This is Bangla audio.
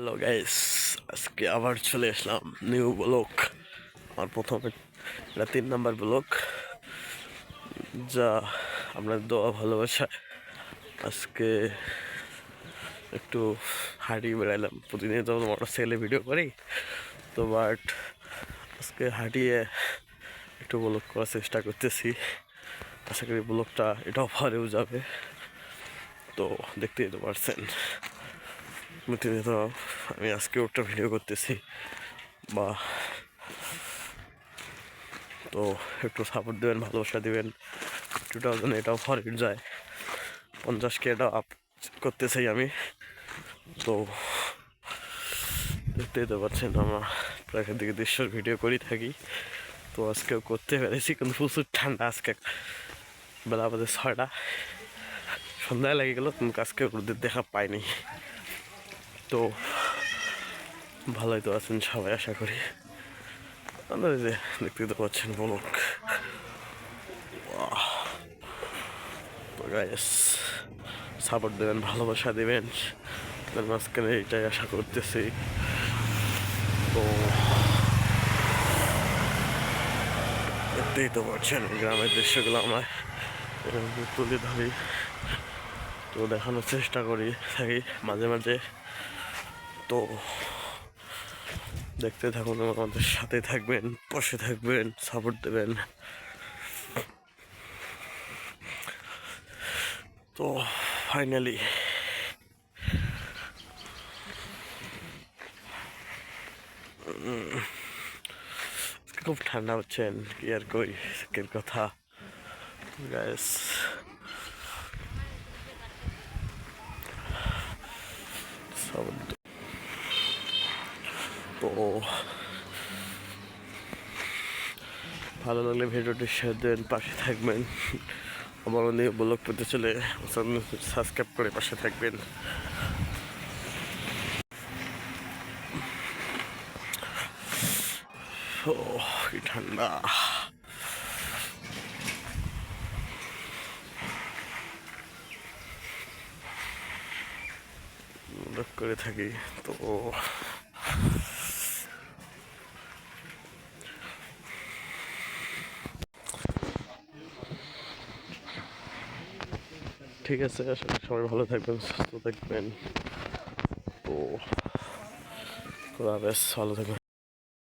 হ্যালো গাইস আজকে আবার চলে আসলাম নিউ ব্লক আমার প্রথম এটা তিন নাম্বার ব্লক যা আপনার দোয়া, ভালোবাসা। আজকে একটু হাঁটিয়ে বেড়ালাম প্রতিদিন তো মোটর সাইকেলে ভিডিও করি, তো বাট আজকে হাঁটিয়ে একটু ব্লক করার চেষ্টা করতেছি। আশা করি ব্লকটা এটাও ভারেও যাবে। তো দেখতেই তো পারছেন। প্রতিনিয়ত আমি আজকে একটা ভিডিও করতেছি। বা তো একটু সাপোর্ট দেবেন, ভালোবাসা দেবেন। টু থাউজেন্ড এটাও ফরগেট যায়। পঞ্চাশ কে এটা আপ করতে চাই আমি। তো দেখতেই তো পাচ্ছেন আমরা প্রাকৃতিক দৃশ্যর ভিডিও করি থাকি। তো আজকেও করতে পেরেছি, কিন্তু প্রচুর ঠান্ডা আজকে। বেলা বাজে ছয়টা। সন্ধ্যায় লেগে গেলো আজকে রোদের দেখা পাইনি। তো ভালোই তো আছেন সবাই, আশা করি। আপনারা যে দেখতে তো পাচ্ছেন বলক সাপোর্ট দেবেন, ভালোবাসা দেবেন। তার মাঝখানে এইটাই আশা করতেছি। তো দেখতেই তো পাচ্ছেন গ্রামের দৃশ্যগুলো আমরা। তুলে ধরি। তো দেখানোর চেষ্টা করি, থাকি মাঝে মাঝে। তো দেখতে থাকুন, আমাদের সাথে থাকবেন, পাশে থাকবেন সাপোর্ট দেবেন। তো ফাইনালি খুব ঠান্ডা হচ্ছেন, কি আর কই কথা। গ্যাস তো ভালো লাগলে ভিডিওটি শেয়ার দেবেন পাশে থাকবেন। আমার নিয়ে ব্লগ পেতে চলে সাবস্ক্রাইব করে পাশে থাকবেন। ও, কি ঠান্ডা। করে থাকি, তো ঠিক আছে আসলে সবাই ভালো থাকবেন সুস্থ থাকবেন। তো ভালো থাকবেন।